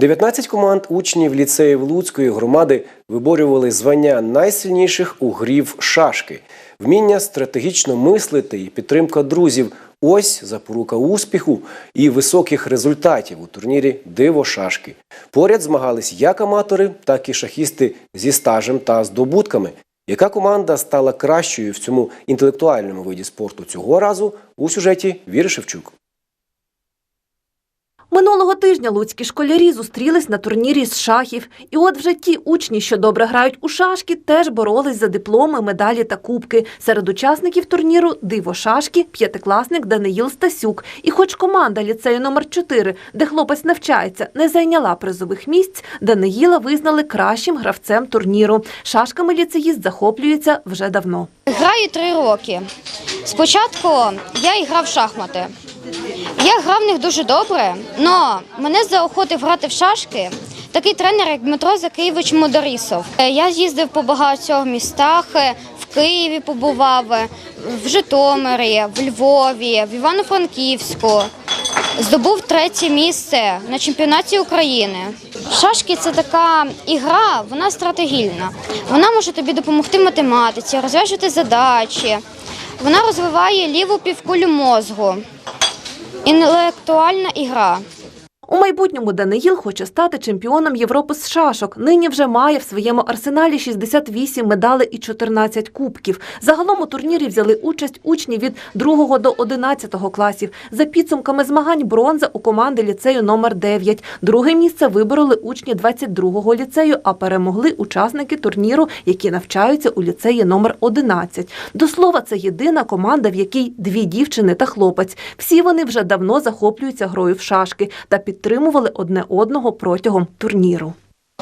19 команд учнів ліцеїв Луцької громади виборювали звання найсильніших у грі в шашки. Вміння стратегічно мислити і підтримка друзів ось запорука успіху і високих результатів у турнірі Диво шашки. Поряд змагались як аматори, так і шахісти зі стажем та здобутками. Яка команда стала кращою в цьому інтелектуальному виді спорту цього разу у сюжеті Віри Шевчук. Минулого тижня луцькі школярі зустрілись на турнірі з шахів. І от вже ті учні, що добре грають у шашки, теж боролись за дипломи, медалі та кубки. Серед учасників турніру диво шашки, п'ятикласник Даниїл Стасюк. І хоч команда ліцею номер 4 де хлопець навчається, не зайняла призових місць, Даниїла визнали кращим гравцем турніру. Шашками ліцеїст захоплюється вже давно. Граю три роки. Спочатку я грав шахмати. Я грав в них дуже добре, але мене заохотив грати в шашки такий тренер, як Дмитро Закиєвич Модорісов. Е, Я їздив по багатьох містах, е, в Києві побував, е, в Житомирі, в Львові, в Івано-Франківську. Здобув третє місце на чемпіонаті України. Шашки це така ігра, вона стратегільна. Вона може тобі допомогти математиці, розв'язати задачі. Вона розвиває ліву півкулю мозгу. Інтелектуальна ігра. У майбутньому Даниїл хоче стати чемпіоном Європи з шашок. Нині вже має в своєму арсеналі 68 медалей і 14 кубків. Загалом у турнірі взяли участь учні від 2 до 11 класів. За підсумками змагань бронза у команди ліцею номер 9. Друге місце вибороли учні 22-го ліцею, а перемогли учасники турніру, які навчаються у ліцеї номер 11. До слова, це єдина команда, в якій дві дівчини та хлопець. Всі вони вже давно захоплюються грою в шашки та підтримували одне одного протягом турніру.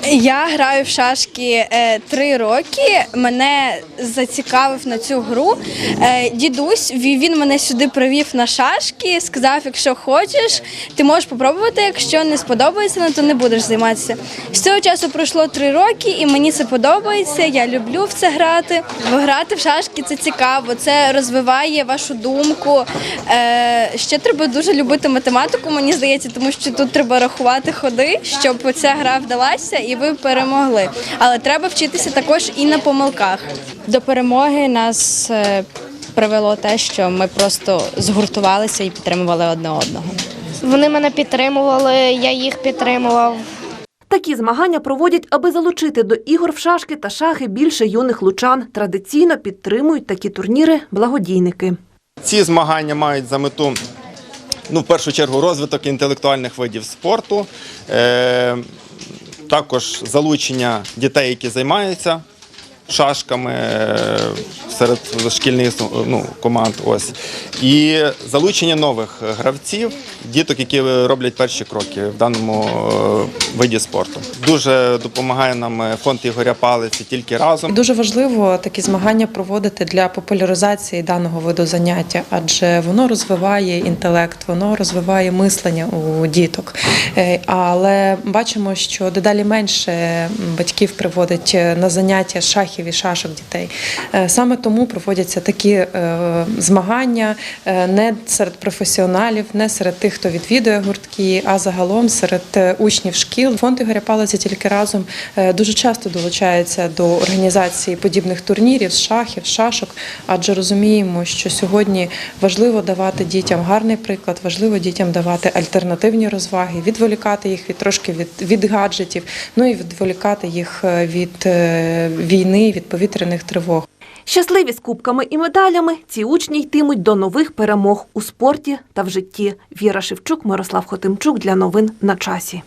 Я граю в шашки е, три роки. Мене зацікавив на цю гру. Е, дідусь він мене сюди привів на шашки. Сказав, якщо хочеш, ти можеш попробувати. Якщо не сподобається, ну, то не будеш займатися. З цього часу пройшло три роки, і мені це подобається. Я люблю в це грати. Грати в шашки це цікаво, це розвиває вашу думку. Е, ще треба дуже любити математику, мені здається, тому що тут треба рахувати ходи, щоб ця гра вдалася і ви перемогли. Але треба вчитися також і на помилках. До перемоги нас е, привело те, що ми просто згуртувалися і підтримували одне одного. Вони мене підтримували, я їх підтримував. Такі змагання проводять, аби залучити до ігор в шашки та шахи більше юних лучан. Традиційно підтримують такі турніри благодійники. Ці змагання мають за мету ну, в першу чергу розвиток інтелектуальних видів спорту, е, також залучення дітей, які займаються шашками е, серед шкільних ну, команд. Ось. І залучення нових гравців, діток, які роблять перші кроки в даному е, виді спорту. Дуже допомагає нам фонд Ігоря Палиці тільки разом. Дуже важливо такі змагання проводити для популяризації даного виду заняття, адже воно розвиває інтелект, воно розвиває мислення у діток. Е, Але бачимо, що дедалі менше батьків приводить на заняття шахів і шашок дітей. Е, Саме тому проводяться такі е, змагання е, не серед професіоналів, не серед тих, хто відвідує гуртки, а загалом серед учнів шкіл. Фонд Ігоря Палиця тільки разом дуже часто долучається до організації подібних турнірів шахів, шашок, адже розуміємо, що сьогодні важливо давати дітям гарний приклад, важливо дітям давати альтернативні розваги, відволікати їх від трошки від, від гаджетів, ну і відволікати їх від е, війни, від повітряних тривог. Щасливі з кубками і медалями ці учні йтимуть до нових перемог у спорті та в житті. Віра Шевчук, Мирослав Хотимчук для новин на часі.